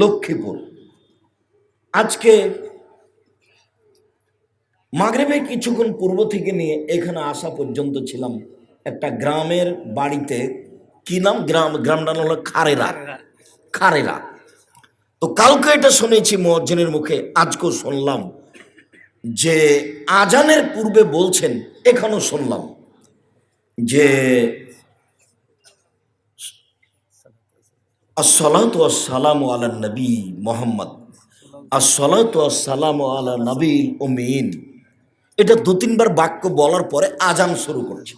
লক্ষ্মীপুর। আজকে মাগরেবে কিছুক্ষণ পূর্ব থেকে নিয়ে এখানে আসা পর্যন্ত ছিলাম একটা গ্রামের বাড়িতে। কি নাম? গ্রাম গ্রামটা নাম হলো খারেরা। খারেরা। তো কালকে এটা শুনেছি মজ্জিনের মুখে, আজকেও শুনলাম যে আজানের পূর্বে বলছেন, এখানেও শুনলাম যে আসসালাত সালাম আলা নবী মোহাম্মদ। আসসালাত সালাম আলা নবী উমিন এটা দু তিনবার বাক্য বলার পরে আজান শুরু করছে।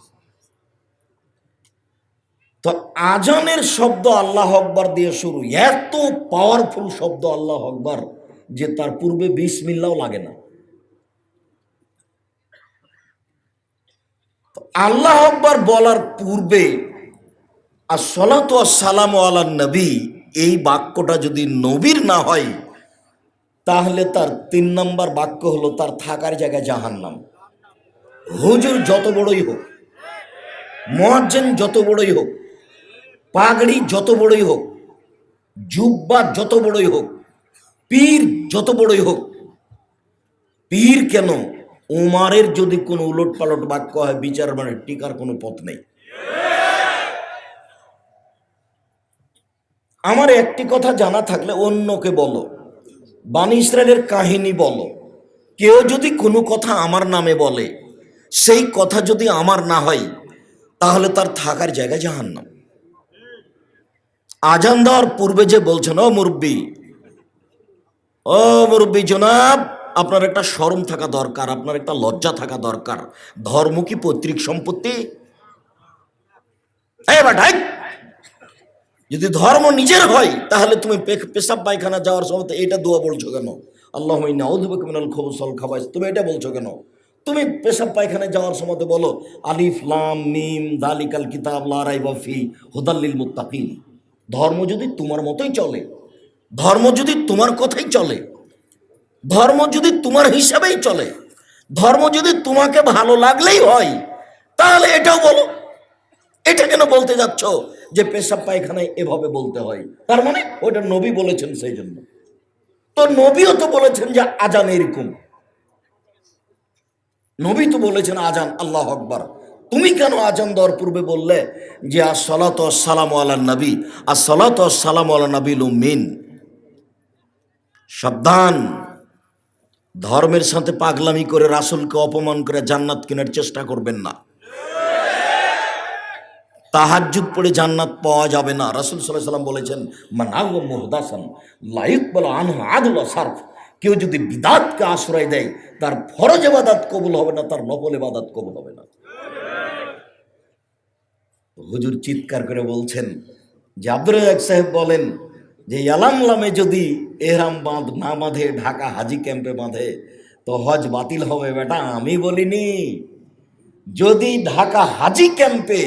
তো আজানের শব্দ আল্লাহ আকবার দিয়ে শুরু। এত পাওয়ারফুল শব্দ আল্লাহ আকবার যে তার পূর্বে বিসমিল্লাও লাগে না। আল্লাহ আকবার বলার পূর্বে আর সলাত সালাম আলা নবী, এই বাক্যটা যদি নবীর না হয়, তাহলে তার তিন নম্বর বাক্য হলো তার থাকার জায়গায় জাহান্নাম। হুজুর যত বড়ই হোক মহাজ্জেন যত বড়ই হোক, পাগড়ি যত বড়ই হোক, জুব্বা যত বড়ই হোক, পীর যত বড়ই হোক, পীর কেন? উমারের যদি কোনো উলট পালট বাক্য হয়, বিচার মানে টিকার কোনো পথ নেই। আমার একটি কথা জানা থাকলে অন্যকে বলো। বানি ইসরায়েলের কাহিনী বলো। কেউ যদি কোনো কথা আমার নামে বলে, সেই কথা যদি আমার না হয়, তাহলে তার থাকার জায়গা জাহান্নাম। আজান দেওয়ার পূর্বে যে বলছেন, ও মুরব্বী ও মুরব্বী জনাব, আপনার একটা শরম থাকা দরকার, আপনার একটা লজ্জা থাকা দরকার। ধর্ম কি পৈতৃক সম্পত্তি? এই বাটাই যদি ধর্ম নিজের হয়, তাহলে তুমি পেশাব পায়খানা যাওয়ার সময় এটা দোয়া বলছো কেন? আল্লাহ খবসল খাবাইস। তুমি এটা বলছো কেন? তুমি পেশাব পায়খানায় যাওয়ার সময় বলো, আলিফ, লাম, মিম, দালিকাল কিতাব লারাই বাফি হুদাল্লিল মুত্তাকিন। ধর্ম যদি তোমার মতোই চলে, ধর্ম যদি তোমার কথাই চলে, ধর্ম যদি তোমার হিসাবেই চলে, ধর্ম যদি তোমাকে ভালো লাগলেই হয়, তাহলে এটাও বলো। এটা কেন বলতে যাচ্ছ? যে পেশাব পায়খানায় এভাবে বলতে হয়। তার মানে ওটা নবী বলেছেন সেই জন্য। তো নবীও তো বলেছেন যে আজান এরকম। নবী তো বলেছেন আজান আল্লাহ আকবার। তুমি কেন আজান দেওয়ার পূর্বে বললে যে আসলাত সালাম আল্লাহ নবী? আসলাত সালাম আল্লাহ নবী মিন সাবধান। ধর্মের সাথে পাগলামি করে রাসুলকে অপমান করে জান্নাত কেনার চেষ্টা করবেন না। তাহাজ্জুদ পড়ে জান্নাত পাওয়া যাবে না। রাসুল সাল্লাহ সাল্লাম বলেছেন মানাগ মুহদাসান লাইক বলা আনহা আদুল্লা সার্ফ। কেউ যদি বিদাতকে আশ্রয় দেয়, তার ফরজ এবাদাত কবুল হবে না, তার নকল এবাদাত কবুল হবে না। হুজুর চিৎকার করে বলছেন, যে আব্দুর রাজাক সাহেব বলেন যে, ইয়ালামলামে যদি এহরাম বাঁধ না বাঁধে, ঢাকা হাজি ক্যাম্পে বাঁধে, তো হজ বাতিল হবে। বেটা, আমি বলিনি। যদি ঢাকা হাজি ক্যাম্পে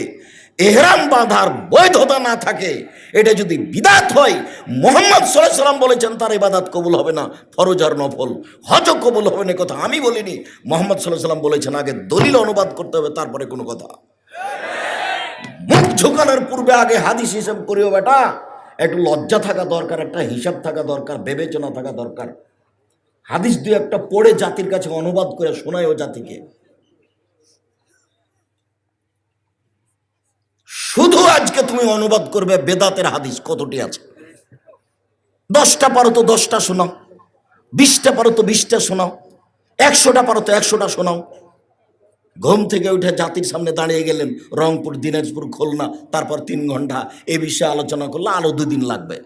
এহরাম বাঁধার বৈধতা না থাকে, এটা যদি বিদাত হয়, মোহাম্মদ সাল্লাম বলেছেন, তার ইবাদাত কবুল হবে না, ফরজ আর নফল। হজ কবুল হবে না কথা আমি বলিনি। মোহাম্মদ সাল্লাহ সাল্লাম বলেছেন, আগে দলিল অনুবাদ করতে হবে, তারপরে কোনো কথা। মুখ ঝুঁকানোর পূর্বে আগে হাদিস হিসাব করিও বেটা। একটু লজ্জা থাকা দরকার, একটা হিসাব থাকা দরকার, বিবেচনা থাকা দরকার। হাদিস দুই একটা পড়ে জাতির কাছে অনুবাদ করে শোনায় ও জাতিকে। আজকে তুমি অনুবাদ করবে বেদাতের হাদিস কতটি আছে? দশটা পারো তো দশটা শোনাও। বিশটা পারো তো বিশটা শোনাও। একশোটা পারো তো একশোটা শোনাও। ঘুম থেকে উঠে জাতির সামনে দাঁড়িয়ে গেলেন, রংপুর, দিনাজপুর, খুলনা, তারপর তিন ঘণ্টা এ বিষয়ে আলোচনা করলে আরও দুদিন লাগবে।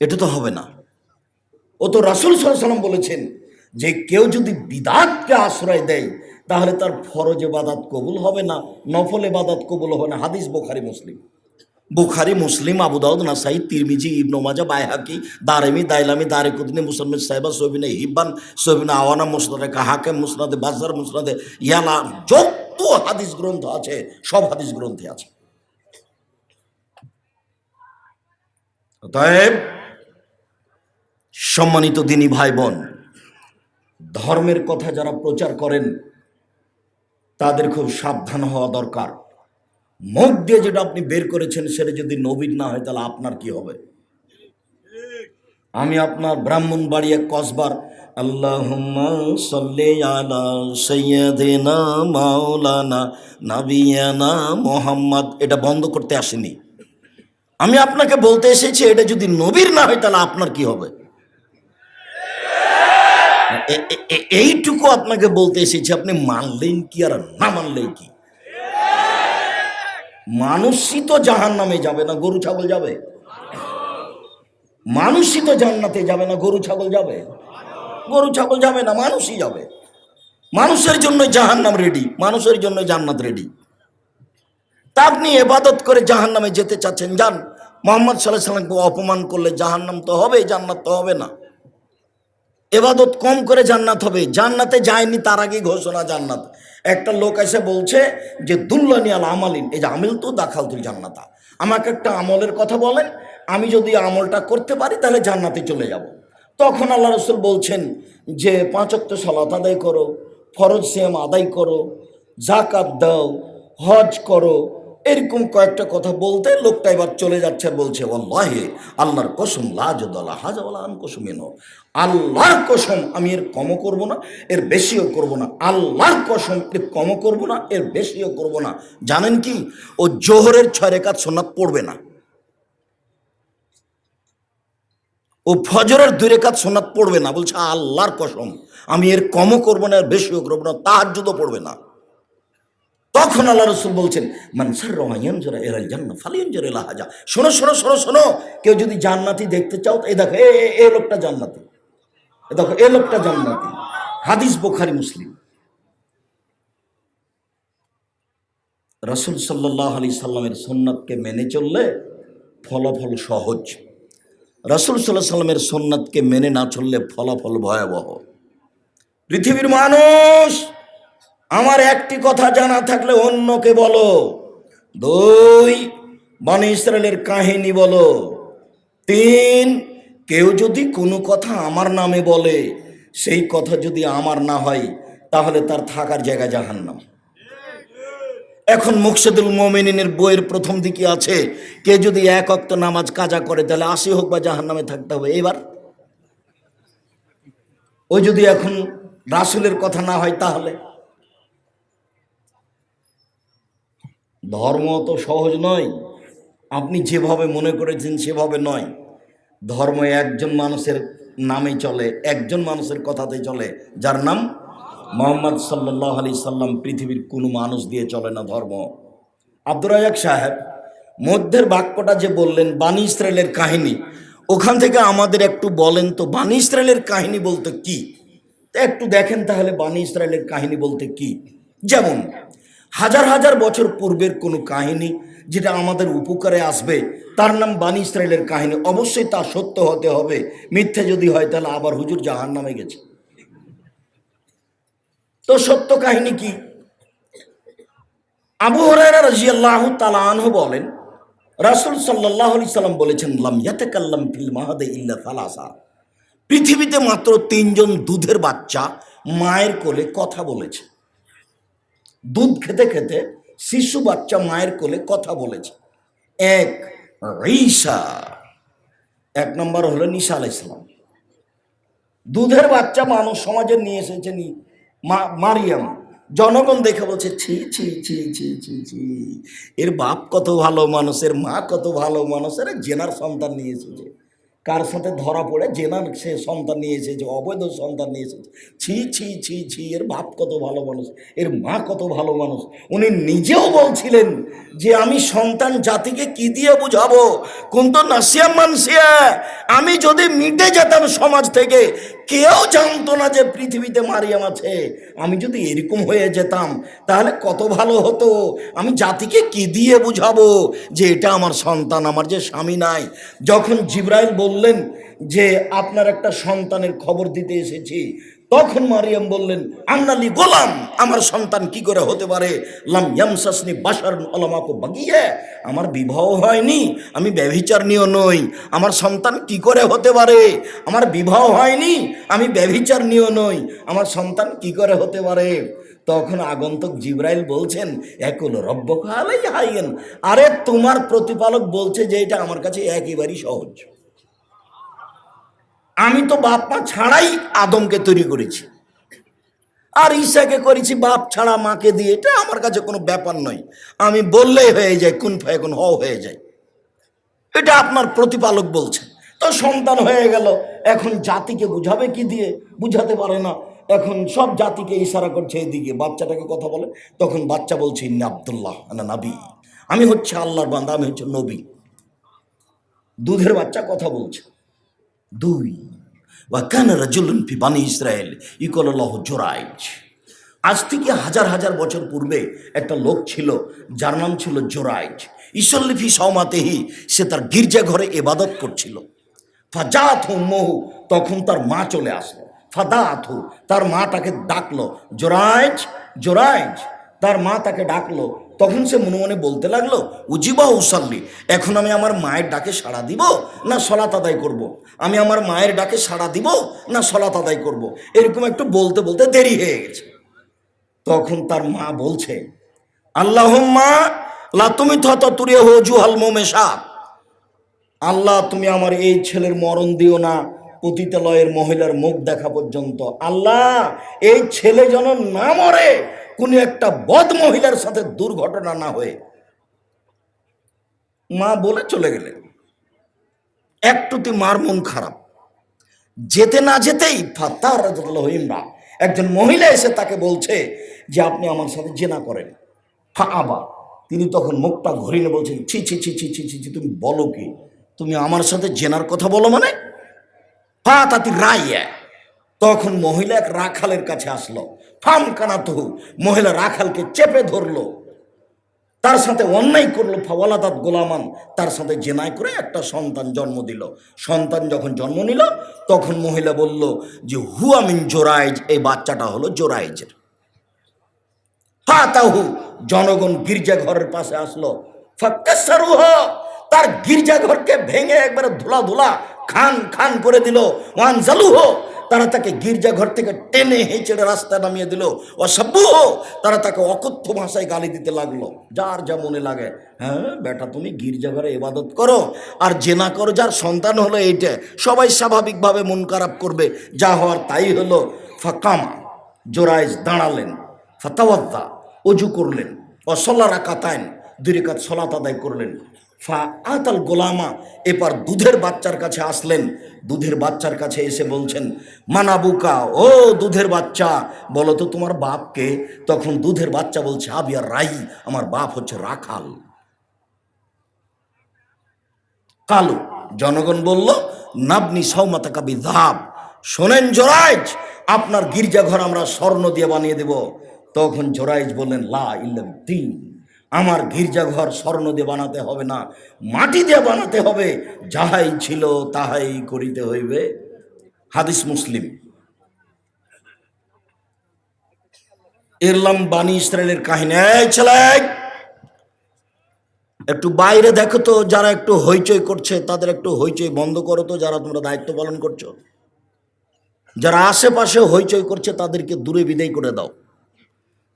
এটা তো হবে না। ও তো রাসুল সাল্লাম বলেছেন যে কেউ যদি বিদাতকে আশ্রয় দেয় তাহলে তার ফরজে বাদাত কবুল হবে না, নফলে বাদাত কবুল হবে না। হাদিস বোখারি, মুসলিম। বুখারি, মুসলিম, আবু দাউদ, নাসাই, তিরমিজি, ইবনু মাজা বাইহাকি দারেমি দাইলামি দারে কুদনি মুসলমান সাহেবা, সবিনে হিব্বান, সবিনে আওয়ানা, মুসনাদে কাহাকে মুসনাদে বাজার মুসনাদে ইয়ালা যত হাদিস গ্রন্থ আছে, সব হাদিস গ্রন্থে আছে। অতএব, সম্মানিত দিনী ভাই বোন, ধর্মের কথা যারা প্রচার করেন তাদের খুব সাবধান হওয়া দরকার। মুখ দিয়ে যেটা আপনি বের করেছেন, সেটা যদি নবীন না হয়, তাহলে আপনার কি হবে? আমি আপনার ব্রাহ্মণ বাড়ি এক কসবার আলা মাওলানা নাবিয়ানা মোহাম্মদ। এটা বন্ধ করতে আসেনি। আমি আপনাকে বলতে এসেছি, এটা যদি নবীর না হয়, তাহলে আপনার কি হবে? এইটুকু আপনাকে বলতে এসেছি, আপনি মানলেন কি আর না মানলেন কি? মানুষই তো জাহান নামে যাবে না, গরু, ছাগল যাবে। মানুষই তো জান্নাতে যাবে না, গরু, ছাগল যাবে। গরু, ছাগল যাবে না, মানুষই যাবে। মানুষের জন্য জাহান্নাম রেডি মানুষের জন্য জান্নাত রেডি তা আপনি এবাদত করে জাহান্নামে যেতে চাচ্ছেন, যান। মোহাম্মদ সাল্লাহ সাল্লামকে অপমান করলে জাহান্নাম তো হবে জান্নাত তো হবে না। এবাদত কম করে জান্নাত হবে। জান্নাতে যায়নি, তার আগে ঘোষণা জান্নাত। একটা লোক এসে বলছে যে, দুল্লানি আল আমালিন। এই যে আমিল তো দাখাল তুই জান্নাতা। আমাকে একটা আমলের কথা বলেন, আমি যদি আমলটা করতে পারি, তাহলে জান্নাতে চলে যাব। তখন আল্লাহ রসুল বলছেন যে পাঁচক্ত সালাত আদায় করো, ফরজ সিয়াম আদায় করো জাকাত দাও, হজ করো এরকম কয়েকটা কথা বলতে লোকটা এবার চলে যাচ্ছে বলছে আল্লাহে আল্লাহর কসম লাজদলা হাজাওয়ালান কসমিন আল্লাহর কসম, আমি এর কমও করব না, এর বেশিও করব না। আল্লাহর কসম, এর কমও করব না, এর বেশিও করব না। জানেন কি? ও জোহরের ছয় রেখাত সোনাত পড়বে না। ও ফজরের দুই রেখাত সোনাত পড়বে না। বলছে, আল্লাহর কসম, আমি এর কমও করব না, এর বেশিও করব না তার যুদও পড়বে না। তখন আল্লাহ রসুল বলছেন মানসার রমাইয়ান জোরা এরাল জান্না জোরা লাহাজা শোনো শোনো শোনো শোনো, কেউ যদি জান্নাতি দেখতে চাও এই দেখো, এ, এ- এ লোকটা জান্নাতি। এ দেখো, এ লোকটা জান্নাতি। হাদিস বোখারি, মুসলিম। রসুল সাল্লাহ আলি সাল্লামের সুন্নাতকে মেনে চললে ফলাফল সহজ। রসুল সাল্লাহ সাল্লামের সুন্নাতকে মেনে না চললে ফলাফল ভয়াবহ। পৃথিবীর মানুষ আমার একটি কথা জানা থাকলে অন্যকে বলো। দুই, বন ইসরায়েলের কাহিনী বলো। তিন, কেউ যদি কোনো কথা আমার নামে বলে, সেই কথা যদি আমার না হয়, তাহলে তার থাকার জায়গা জাহান্নাম। এখন মুকসেদুল মোমিনের বইয়ের প্রথম দিকে আছে, কে যদি এক অক্ত নামাজ কাজা করে, তাহলে আসি হোক বা জাহান্নামে থাকতে হবে। এবার, ও যদি এখন রাসুলের কথা না হয়, তাহলে? ধর্ম তো সহজ নয়। আপনি যেভাবে মনে করেছেন সেভাবে নয়। ধর্ম একজন মানুষের নামে চলে, একজন মানুষের কথাতে চলে, যার নাম মোহাম্মদ সাল্লাহ আলি সাল্লাম। পৃথিবীর কোনো মানুষ দিয়ে চলে না ধর্ম। আব্দুর রাজাক সাহেব মধ্যের বাক্যটা যে বললেন, বানি ইসরায়েলের কাহিনী, ওখান থেকে আমাদের একটু বলেন তো, বানি ইসরায়েলের কাহিনী বলতে কি? একটু দেখেন তাহলে বানি ইসরায়েলের কাহিনী বলতে কি? যেমন হাজার হাজার বছর পূর্বের কোনো কাহিনী যেটা আমাদের উপকারে আসবে, তার নাম বানি ইসরায়েলের কাহিনী। অবশ্যই তা সত্য হতে হবে, মিথ্যে যদি হয় তাহলে আবার হুজুর জাহান নামে গেছে। তো সত্য কাহিনী কি? আবু হরাইরা রাজিয়াল্লাহু তাআলা আনহু বলেন, রাসূল সাল্লাল্লাহু আলাইহি সাল্লাম বলেছেন, লাম ইয়াতাকাল্লাম ফিল মাহাদে ইল্লা সালাসা। পৃথিবীতে মাত্র তিনজন দুধের বাচ্চা মায়ের কোলে কথা বলেছে। দুধ খেতে খেতে শিশু বাচ্চা মায়ের কোলে কথা বলেছে। এক ঈসা এক নম্বর হলো নিশা আলাইহিস সালাম। দুধের বাচ্চা মানুষ সমাজে নিয়ে এসেছে মারিয়াম। জনগণ দেখে বলছে, ছি ছি ছি ছি ছি ছি। এর বাপ কত ভালো মানুষের মা কত ভালো মানুষের জেনার সন্তান নিয়ে এসেছে। কার সাথে ধরা পড়ে? জেনার সে সন্তান নিয়ে এসেছে, অবৈধ সন্তান নিয়ে এসেছে। ছি ছি ছি ছি, এর বাপ কত ভালো মানুষ, এর মা কত ভালো মানুষ। উনি নিজেও বলছিলেন যে, আমি সন্তান জাতিকে কি দিয়ে বুঝাবো? কোন তো নাসিয়া মানসিয়া আমি যদি মিটে যেতাম সমাজ থেকে, কেউ জানতো না যে পৃথিবীতে মারিয়াম আছে। আমি যদি এরকম হয়ে যেতাম, তাহলে কত ভালো হতো। আমি জাতিকে কি দিয়ে বুঝাবো যে, এটা আমার সন্তান, আমার যে স্বামী নাই? যখন জিব্রাইল বললেন যে, আপনার একটা সন্তানের খবর দিতে এসেছি। তখন মারিয়াম বললেন, আন্নালি গোলাম, আমার সন্তান কি করে হতে পারে? লাম ইয়ামসাসনি বাসার বাগিয়ে। আমার বিবাহ হয়নি, আমি ব্যভিচার নিয়ে নই। আমার সন্তান কি করে হতে পারে? আমার বিবাহ হয়নি, আমি ব্যভিচার নিয়ে নই। আমার সন্তান কি করে হতে পারে? তখন আগন্তক জিব্রাইল বলছেন, একুল রব্বক হাইয়েন আরে, তোমার প্রতিপালক বলছে যে, এটা আমার কাছে একেবারেই সহজ। আমি তো বাপ মা ছাড়াই আদমকে তৈরি করেছি। আর ঈশাকে করেছি বাপ ছাড়া মাকে দিয়ে। এটা আমার কাছে কোনো ব্যাপার নয়। আমি বললেই হয়ে যায় কোন এখন হ হয়ে যায়। এটা আপনার প্রতিপালক বলছে তো সন্তান হয়ে গেল। এখন জাতিকে বুঝাবে কি দিয়ে? বুঝাতে পারে না। এখন সব জাতিকে ইশারা করছে এদিকে। বাচ্চাটাকে কথা বলে, তখন বাচ্চা বলছে, ইন্না আবদুল্লাহ না নাবি। আমি হচ্ছে আল্লাহর বান্দা, আমি হচ্ছে নবী। দুধের বাচ্চা কথা বলছে। দুই, ওয়া কানা রাজুলুন ফি বানি ইসরায়েল ইকলাল্লাহু জোরাইজ আজ থেকে হাজার হাজার বছর পূর্বে একটা লোক ছিল, যার নাম ছিল জোরাইজ ঈশ্বরলিফি সৌমাতেহি সে তার গির্জা ঘরে এবাদত করছিল। ফাজাত মহু তখন তার মা চলে আসলো। ফাদাথু তার মা তাকে ডাকলো। জোরাইজ জোরাইজ তার মা তাকে ডাকলো। তখন সে মনে মনে বলতে লাগল, উজিবা উসাল্লি, এখন আমি আমার মায়ের ডাকে সাড়া দিব না সলাত আদায় করব। আমি আমার মায়ের ডাকে সাড়া দিব না সলাত আদায় করব। এরকম একটু বলতে বলতে দেরি হয়ে গেছে তখন তার মা বলছে আল্লাহ মা লা তুমি থত তুরিয়ে হো জুহাল মোমেশা, আল্লাহ তুমি আমার এই ছেলের মরণ দিও না পতিতালয়ের মহিলার মুখ দেখা পর্যন্ত আল্লাহ, এই ছেলে যেন না মরে কোন একটা বদ মহিলার সাথে দুর্ঘটনা না হয়ে মা বলে চলে গেলেন। একটুতে মার মন খারাপ। যেতে না যেতেই ফাতার ইমরা একজন মহিলা এসে তাকে বলছে যে, আপনি আমার সাথে জেনা করেন। ফা আবা, তিনি তখন মুখটা ঘুরিয়ে বলছেন, ছি ছি ছি ছি ছি ছি ছি, তুমি বলো কি? তুমি আমার সাথে জেনার কথা বলো মানে? ফা তাতি রাইয়া। তখন মহিলা এক রাখালের কাছে আসলো। ফাম কানাতহু। মহিলা রাখালকে চেপে ধরলো। তার সাথে অন্যায় করল ফাওয়ালাদাত গোলামান। তার সাথে জেনায় করে একটা সন্তান জন্ম দিল। সন্তান যখন জন্ম নিল, তখন মহিলা বলল যে হুয়ামিন জোরাইজ, এই বাচ্চাটা হলো জোরাইজের। হা তাহু জনগণ গির্জা ঘরের পাশে আসলো। ফাক্কাসারুহ, তার গির্জাঘরকে ভেঙে একবারে ধুলা ধুলা খান খান করে দিল। ওয়ান জালুহ তারা তাকে গির্জাঘর থেকে টেনে হেঁচড়ে রাস্তায় নামিয়ে দিল। অসভ্য! তারা তাকে অকথ্য ভাষায় গালি দিতে লাগল। যার যা মনে লাগে হ্যাঁ বেটা, তুমি গির্জাঘরে ইবাদত করো। আর জেনা করো, যার সন্তান হলো এইটা। সবাই স্বাভাবিকভাবে মন খারাপ করবে। যা হওয়ার তাই হলো। ফাকামা, জোরাইজ দাঁড়ালেন। ফাতাওয়াদ্দা অজু করলেন। অসল্লা রাকাতায়ন দুই রেখাত সলাত আদায় করলেন। ফা আতাল গোলামা, এবার দুধের বাচ্চার কাছে আসলেন। দুধের বাচ্চার কাছে এসে বলছেন, মানাবুকা, ও দুধের বাচ্চা, বলো তো তোমার বাপকে? তখন দুধের বাচ্চা বলছে আবিয়া রাই, আমার বাপ হচ্ছে রাখাল। কালো, জনগণ বলল, নাবনি সৌমাতা কাবি ধাপ শোনেন জোরাইজ, আপনার গির্জাঘর আমরা স্বর্ণ দিয়ে বানিয়ে দেব। তখন জোরাইজ বললেন, লা ইল্লাদ্দিন আমার গির্জাঘর স্বর্ণ দিয়ে বানাতে হবে না মাটি দিয়ে বানাতে হবে, যাহাই ছিল তাহাই করিতে হইবে। হাদিস মুসলিম। এরলাম বানি ইসরায়েলের কাহিনী। ছেলে, একটু বাইরে দেখো তো, যারা একটু হইচই করছে, তাদের একটু হইচই বন্ধ করো তো, যারা তোমরা দায়িত্ব পালন করছ। যারা আশেপাশে হইচই করছে, তাদেরকে দূরে বিদায় করে দাও।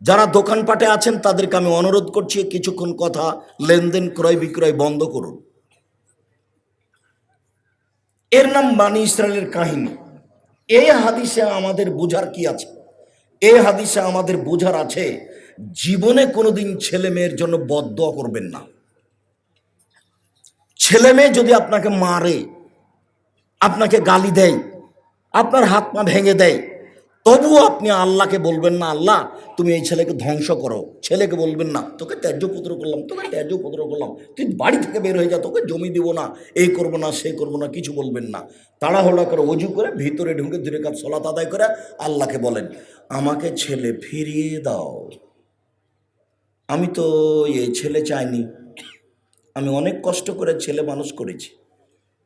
যারা দোকানপাটে আছেন, তাদেরকে আমি অনুরোধ করছি, কিছুক্ষণ কথা লেনদেন ক্রয় বিক্রয় বন্ধ করুন। এর নাম বানি ইসরায়েলের কাহিনী। এই হাদিসে আমাদের বোঝার কি আছে? এই হাদিসে আমাদের বোঝার আছে, জীবনে কোনোদিন ছেলে মেয়ের জন্য বদ্ধ করবেন না। ছেলে মেয়ে যদি আপনাকে মারে, আপনাকে গালি দেয়, আপনার হাত পা ভেঙে দেয় তবুও আপনি আল্লাহকে বলবেন না, আল্লাহ, তুমি এই ছেলেকে ধ্বংস করো। ছেলেকে বলবেন না, তোকে ত্যায্য পুত্র করলাম, তোকে ত্যায্য পুত্র করলাম। তুই বাড়ি থেকে বের হয়ে যা, তোকে জমি দিব না, এই করব না, সে করব না, কিছু বলবেন না। তাড়াহুড়া করে, অজু করে, ভিতরে ঢুকে দূরে কাজ সলাত আদায় করে আল্লাহকে বলেন, আমাকে ছেলে ফিরিয়ে দাও। আমি তো এই ছেলে চাইনি। আমি অনেক কষ্ট করে ছেলে মানুষ করেছি।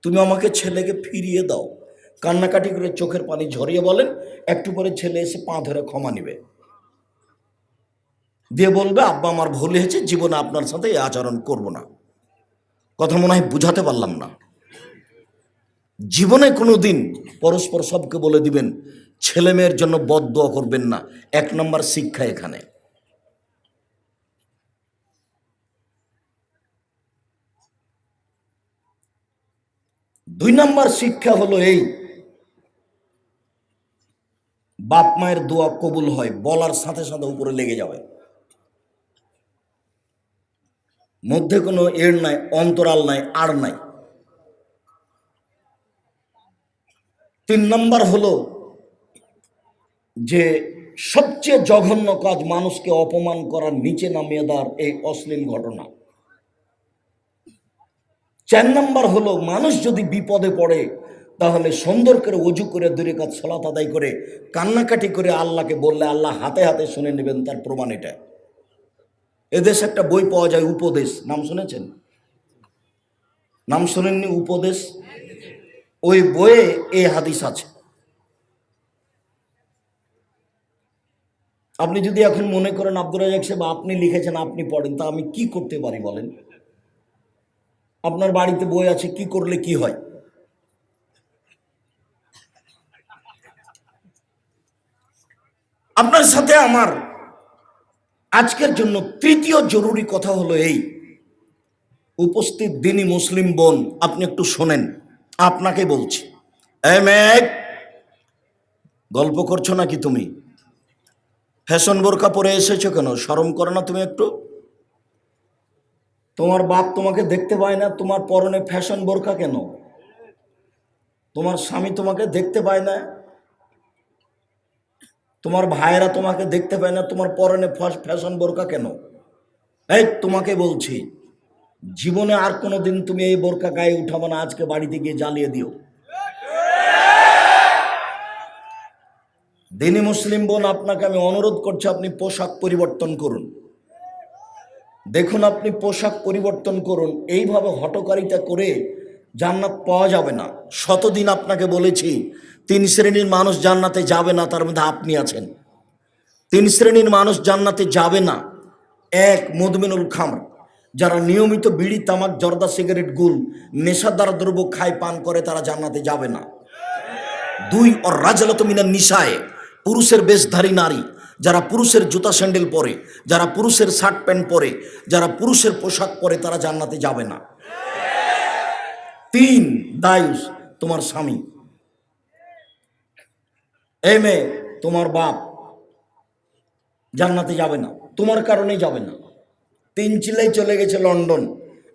তুমি আমাকে ছেলেকে ফিরিয়ে দাও। কান্নাকাটি করে চোখের পানি ঝরিয়ে বলেন, একটু পরে ছেলে এসে পা ধরে ক্ষমা নিবে। দিয়ে বলবে, আব্বা আমার ভুল হয়েছে, জীবনে আপনার সাথে এই আচরণ করব না। কথা মনে হয় বুঝাতে পারলাম না। জীবনে কোনো দিন পরস্পর সবকে বলে দিবেন, ছেলে মেয়ের জন্য বদ্ধ করবেন না, এক নম্বর শিক্ষা এখানে। দুই নম্বর শিক্ষা হলো এই বাপ মায়ের দোয়া কবুল হয়, বলার সাথে সাথে উপরে লেগে যাবে। মধ্যে কোনো এর নাই, অন্তরাল নাই আর নাই। তিন নম্বর হলো যে সবচেয়ে জঘন্য কাজ মানুষকে অপমান করার, নিচে নামিয়ে দেওয়ার এই অশ্লীল ঘটনা। চার নম্বর হলো মানুষ যদি বিপদে পড়ে তাহলে সুন্দর করে অজু করে দূরে কাজ সলাত আদায় করে, কান্নাকাটি করে আল্লাহকে বললে আল্লাহ হাতে হাতে শুনে নেবেন তার প্রমাণ এটা। এদেশে একটা বই পাওয়া যায়, উপদেশ। নাম শুনেছেন? নাম শুনেননি? উপদেশ? ওই বইয়ে এই হাদিস আছে। আপনি যদি এখন মনে করেন আব্দুল রাজাক সাহেব, আপনি লিখেছেন, আপনি পড়েন, তা আমি কি করতে পারি বলেন? আপনার বাড়িতে বই আছে, কি করলে কি হয়? আপনার সাথে আমার আজকের জন্য তৃতীয় জরুরি কথা হলো এই। উপস্থিত দিনী মুসলিম বোন, আপনি একটু শোনেন, আপনাকে বলছি। গল্প করছ নাকি তুমি? ফ্যাশন বোরকা পরে এসেছ কেন? শরম করো না তুমি একটু। তোমার বাপ তোমাকে দেখতে পায় না, তোমার পরনে ফ্যাশন বোরকা কেন? তোমার স্বামী তোমাকে দেখতে পায় না তোমার ভাইয়েরা তোমাকে দেখতে পায় না, তোমার পরনে ফ্যাশন বোরকা কেন? এই, তোমাকে বলছি, জীবনে আর কোনো দিন তুমি এই বোরকা গায়ে উঠাবো না, আজকে বাড়িতে গিয়ে জ্বালিয়ে দিও। দিনী মুসলিম বোন, আপনাকে আমি অনুরোধ করছি, আপনি পোশাক পরিবর্তন করুন। দেখুন, আপনি পোশাক পরিবর্তন করুন, এইভাবে হটকারিতা করে জান্নাত পাওয়া যাবে না। শতদিন আপনাকে বলেছি, তিন শ্রেণির মানুষ জান্নাতে যাবে না, তার মধ্যে আপনি আছেন। তিন শ্রেণির মানুষ জান্নাতে যাবে না। এক মধুমিনুল খামর, যারা নিয়মিত বিড়ি, তামাক, জর্দা, সিগারেট, গুল, নেশাদার দ্রব্য খায়, পান করে, তারা জান্নাতে যাবে না। দুই, অর রাজালত মিনার নিশায় পুরুষের বেশধারী নারী, যারা পুরুষের জুতা স্যান্ডেল পরে, যারা পুরুষের শার্ট প্যান্ট পরে, যারা পুরুষের পোশাক পরে, তারা জান্নাতে যাবে না। তিন দায়ুস তোমার স্বামী। এম মেয়ে তোমার বাপ জান্নাতে যাবে না, তোমার কারণেই যাবে না। তিন চিলাই চলে গেছে লন্ডন,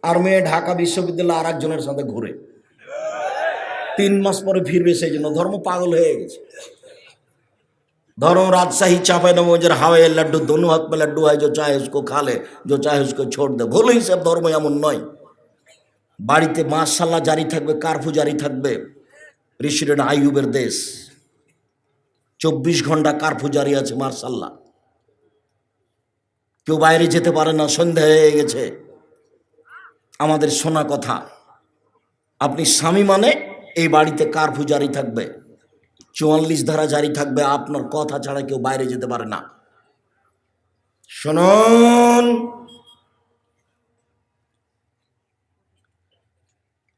আর মেয়ে ঢাকা বিশ্ববিদ্যালয় আর একজনের সাথে ঘুরে। তিন মাস পরে ফিরবে সেই জন্য ধর্ম পাগল হয়ে গেছে। ধর্ম রাজশাহী চাপাই যে হাওয়াই লাড্ডু দনু হাত পে লাড্ডু হয়, যে চায় উসকো খালে যে চায় উসকো ছোট দে। ভুলই হিসাব ধর্ম এমন নয়। বাড়িতে মাসাল্লাহ জারি থাকবে, কারফু জারি থাকবে। ঋষিরেন আইয়ুবের দেশ। চব্বিশ ঘণ্টা কারফু জারি আছে মার্শাল্লাহ কেউ বাইরে যেতে পারে না, সন্ধ্যা হয়ে গেছে। আমাদের শোনা কথা, আপনি স্বামী মানে এই বাড়িতে কারফু জারি থাকবে। চুয়াল্লিশ ধারা জারি থাকবে, আপনার কথা ছাড়া কেউ বাইরে যেতে পারে না। শুনুন।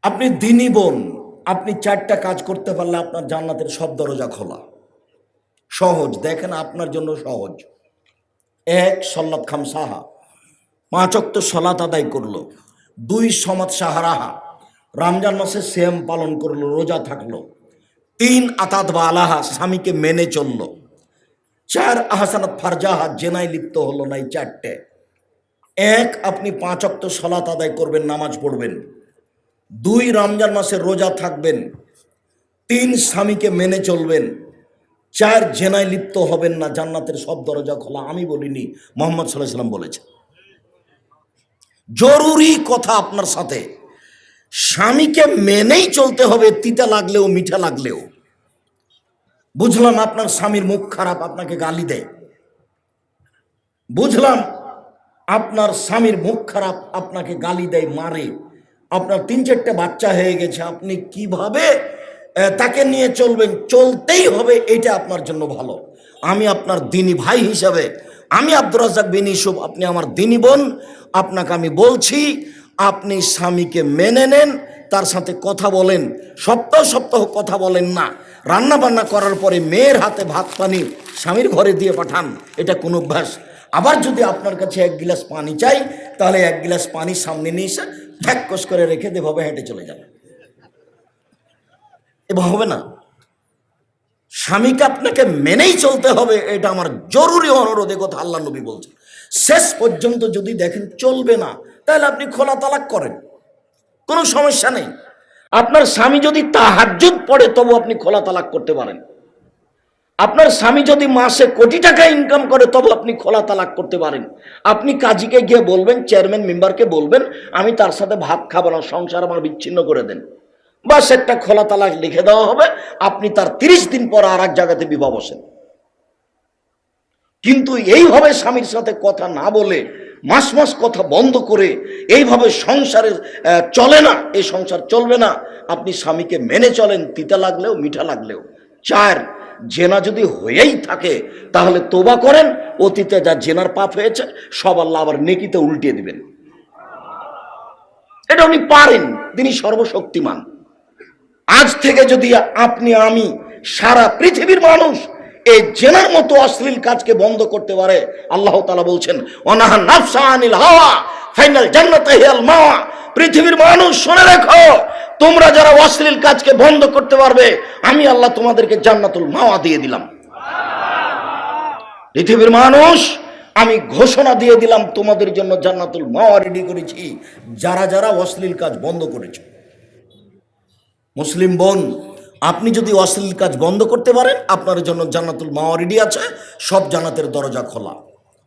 আপনি দিনী বোন, আপনি চারটা কাজ করতে পারলে আপনার জান্নাতের সব দরজা খোলা। সহজ, দেখেন আপনার জন্য সহজ। এক, সল্লাত খাম সাহা পাঁচ অক্ত সলাত আদায় করল। দুই সমাজ সাহারাহা। রমজান মাসে শ্যাম পালন করল, রোজা থাকল। তিন, আতাত বা আলাহা, স্বামীকে মেনে চলল। চার, আহসানাত ফারজাহা, জেনায় লিপ্ত হলো না এই চারটে। এক, আপনি পাঁচ অক্ত সলাত আদায় করবেন, নামাজ পড়বেন। দুই রমজান মাসে রোজা থাকবেন, তিন স্বামীকে মেনে চলবেন, চার জেনায় লিপ্ত হবেন না, জান্নাতের সব দরজা খোলা। আমি বলিনি, মোহাম্মদ সাল্লাহ সাল্লাম বলেছে জরুরি কথা আপনার সাথে, স্বামীকে মেনেই চলতে হবে, তিতা লাগলেও, মিঠা লাগলেও। বুঝলাম আপনার স্বামীর মুখ খারাপ, আপনাকে গালি দেয়। বুঝলাম আপনার স্বামীর মুখ খারাপ, আপনাকে গালি দেয়, মারে। আপনার তিন চারটে বাচ্চা হয়ে গেছে, আপনি কীভাবে তাকে নিয়ে চলবেন? চলতেই হবে এটা আপনার জন্য ভালো। আমি আপনার দিনী ভাই হিসাবে, আমি আব্দুর রাজাক বিন ইসুফ আপনি আমার দিনী বোন, আপনাকে আমি বলছি, আপনি স্বামীকে মেনে নেন, তার সাথে কথা বলেন, সপ্তাহ সপ্তাহ কথা বলেন না। রান্না বান্না করার পরে মেয়ের হাতে ভাত পানি স্বামীর ঘরে দিয়ে পাঠান, এটা কোনো অভ্যাস। আবার যদি আপনার কাছে এক গিলাস পানি চাই, তাহলে এক গিলাস পানি সামনে নিয়ে এসে ঢ্যাকস করে রেখে দেভাবে হেঁটে চলে যাবে। এবার হবে না। স্বামীকে আপনাকে মেনেই চলতে হবে, এটা আমার জরুরি অনুরোধ কথা আল্লাহ নবী বলছে শেষ পর্যন্ত যদি দেখেন চলবে না, তাহলে আপনি খোলা তালাক করেন। কোনো সমস্যা নেই। আপনার স্বামী যদি তাহাজ্জুদ পড়ে, তবু আপনি খোলা তালাক করতে পারেন। আপনার স্বামী যদি মাসে কোটি টাকা ইনকাম করে, তবে আপনি খোলা তালাক করতে পারেন। আপনি কাজীকে গিয়ে বলবেন চেয়ারম্যান মেম্বারকে বলবেন, আমি তার সাথে ভাত খাব না, সংসার আমার বিচ্ছিন্ন করে দেন। বাস একটা খোলা তালাক লিখে দেওয়া হবে, আপনি তার তিরিশ দিন পর আর এক জায়গাতে বিবাহ বসেন। কিন্তু এইভাবে স্বামীর সাথে কথা না বলে, মাস মাস কথা বন্ধ করে, এইভাবে সংসারে চলে না, এই সংসার চলবে না, আপনি স্বামীকে মেনে চলেন, তিতা লাগলেও, মিঠা লাগলেও। চার জেনা যদি হয়েই থাকে, তাহলে তোবা করেন, অতীতে যা জেনার পাপ হয়েছে, সব আল্লাহ আবার নেকিতে উল্টিয়ে দিবেন। এটা উনি পারেন, তিনি সর্বশক্তিমান। আজ থেকে যদি আপনি, আমি, সারা পৃথিবীর মানুষ এই জেনার মতো অশ্লীল কাজকে বন্ধ করতে পারে, আল্লাহ তালা বলছেন অনাহা নাফসা আনিল হাওয়া, ফাইনাল জান্নাত মাওয়া। পৃথিবীর মানুষ, শুনে রেখো তোমরা যারা অশ্লীল কাজকে বন্ধ করতে পারবে, আমি আল্লাহ তোমাদেরকে জান্নাতুল মাওয়া দিয়ে দিলাম। পৃথিবীর মানুষ, আমি ঘোষণা দিয়ে দিলাম, তোমাদের জন্য জান্নাতুল মাওয়া রেডি করেছি, যারা যারা অশ্লীল কাজ বন্ধ করেছে। মুসলিম বোন, আপনি যদি অশ্লীল কাজ বন্ধ করতে পারেন, আপনার জন্য জান্নাতুল মাওয়া রেডি আছে, সব জান্নাতের দরজা খোলা।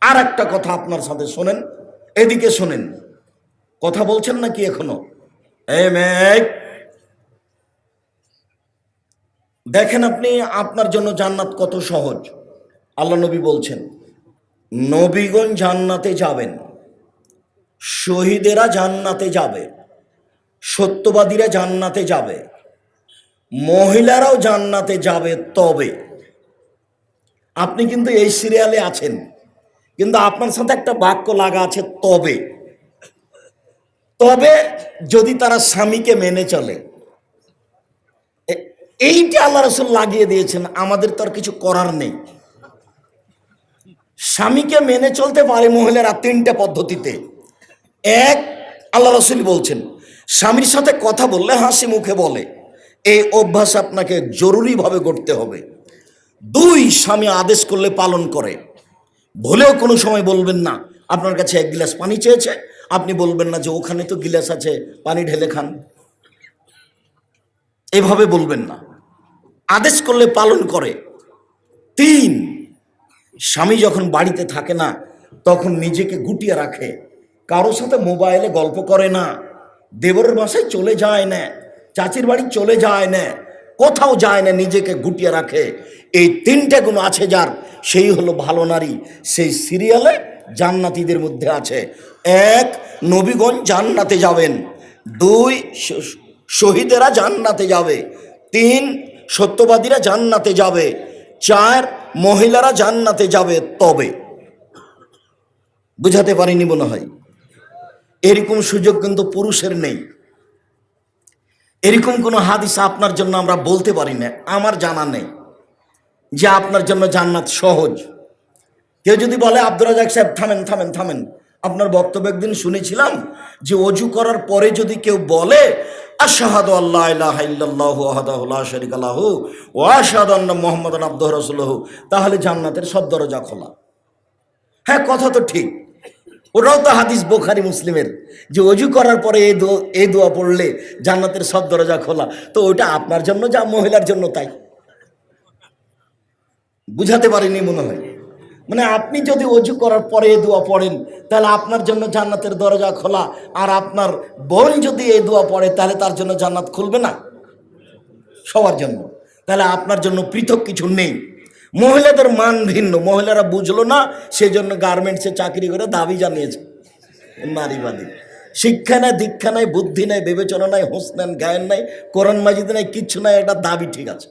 আর একটা কথা আপনার সাথে শোনেন, এদিকে শোনেন, কথা বলছেন নাকি এখনও? এ মেঘ দেখেন আপনি, আপনার জন্য জান্নাত কত সহজ। আল্লাহ নবী বলছেন, নবীগণ জান্নাতে যাবেন, শহীদেরা জান্নাতে যাবে, সত্যবাদীরা জান্নাতে যাবে, মহিলারাও জান্নাতে যাবে তবে। আপনি কিন্তু এই সিরিয়ালে আছেন, কিন্তু আপনার সাথে একটা বাক্য লাগা আছে তবে। তবে যদি তারা স্বামীকে মেনে চলে এইটা আল্লাহ রসুল লাগিয়ে দিয়েছেন, আমাদের তো আর কিছু করার নেই। স্বামীকে মেনে চলতে পারে মহিলারা তিনটা পদ্ধতিতে। এক, আল্লাহ রসুল বলছেন, স্বামীর সাথে কথা বললে হাসি মুখে বলে, এই অভ্যাস আপনাকে জরুরিভাবে করতে হবে। দুই, স্বামী আদেশ করলে পালন করে। ভুলেও কোনো সময় বলবেন না আপনার কাছে এক গিলাস পানি চেয়েছে, আপনি বলবেন না যে ওখানে তো গিলাস আছে, পানি ঢেলে খান। এভাবে বলবেন না। আদেশ করলে পালন করে। তিন, স্বামী যখন বাড়িতে থাকে না, তখন নিজেকে গুটিয়ে রাখে। কারোর সাথে মোবাইলে গল্প করে না। দেবরের বাসায় চলে যায় না। চাচির বাড়ি চলে যায় না। কোথাও যায় না, নিজেকে গুটিয়ে রাখে। এই তিনটে গুণ আছে যার, সেই হলো ভালো নারী। সেই সিরিয়ালে জান্নাতীদের মধ্যে আছে। এক, নবীগণ জান্নাতে যাবেন। দুই শহীদেরা জান্নাতে যাবে। তিন, সত্যবাদীরা জান্নাতে যাবে। চার, মহিলারা জান্নাতে যাবে তবে। বুঝাতে পারিনি মনে হয়। এরকম সুযোগ কিন্তু পুরুষের নেই। এরকম কোনো হাদিস আপনার জন্য আমরা বলতে পারি না, আমার জানা নেই যে আপনার জন্য জান্নাত সহজ। কেউ যদি বলে, আব্দুর রাজাক সাহেব, থামেন থামেন থামেন। আপনার বক্তব্য একদিন শুনেছিলাম যে অজু করার পরে যদি কেউ বলে, আশাহাদু আল্লাহ মুহাম্মাদান আবদুহু রাসূলুহু, তাহলে জান্নাতের সব দরজা খোলা। হ্যাঁ কথা তো ঠিক। ওটাও তো হাদিস বোখারি, মুসলিমের। যে অজু করার পরে এই দো এই দোয়া পড়লে জান্নাতের সব দরজা খোলা। তো ওটা আপনার জন্য, যা মহিলার জন্য তাই। বুঝাতে পারিনি মনে হয়। মানে আপনি যদি অজু করার পরে দোয়া পড়েন, তাহলে আপনার জন্য জান্নাতের দরজা খোলা। আর আপনার বোন যদি এই দোয়া পড়ে, তাহলে তার জন্য জান্নাত খুলবে না। সবার জন্য। তাহলে আপনার জন্য পৃথক কিছু নেই। মহিলাদের মান ভিন্ন, মহিলারা বুঝলো না, সেজন্য গার্মেন্টসে চাকরি করে দাবি জানিয়েছে। নারীবাদী। শিক্ষা নাই, দীক্ষা নেয় বুদ্ধি নাই, বিবেচনা নাই হোস নেন গায়ন নাই, কোরআন মাজিদ নাই কিচ্ছু নাই এটা দাবি ঠিক আছে।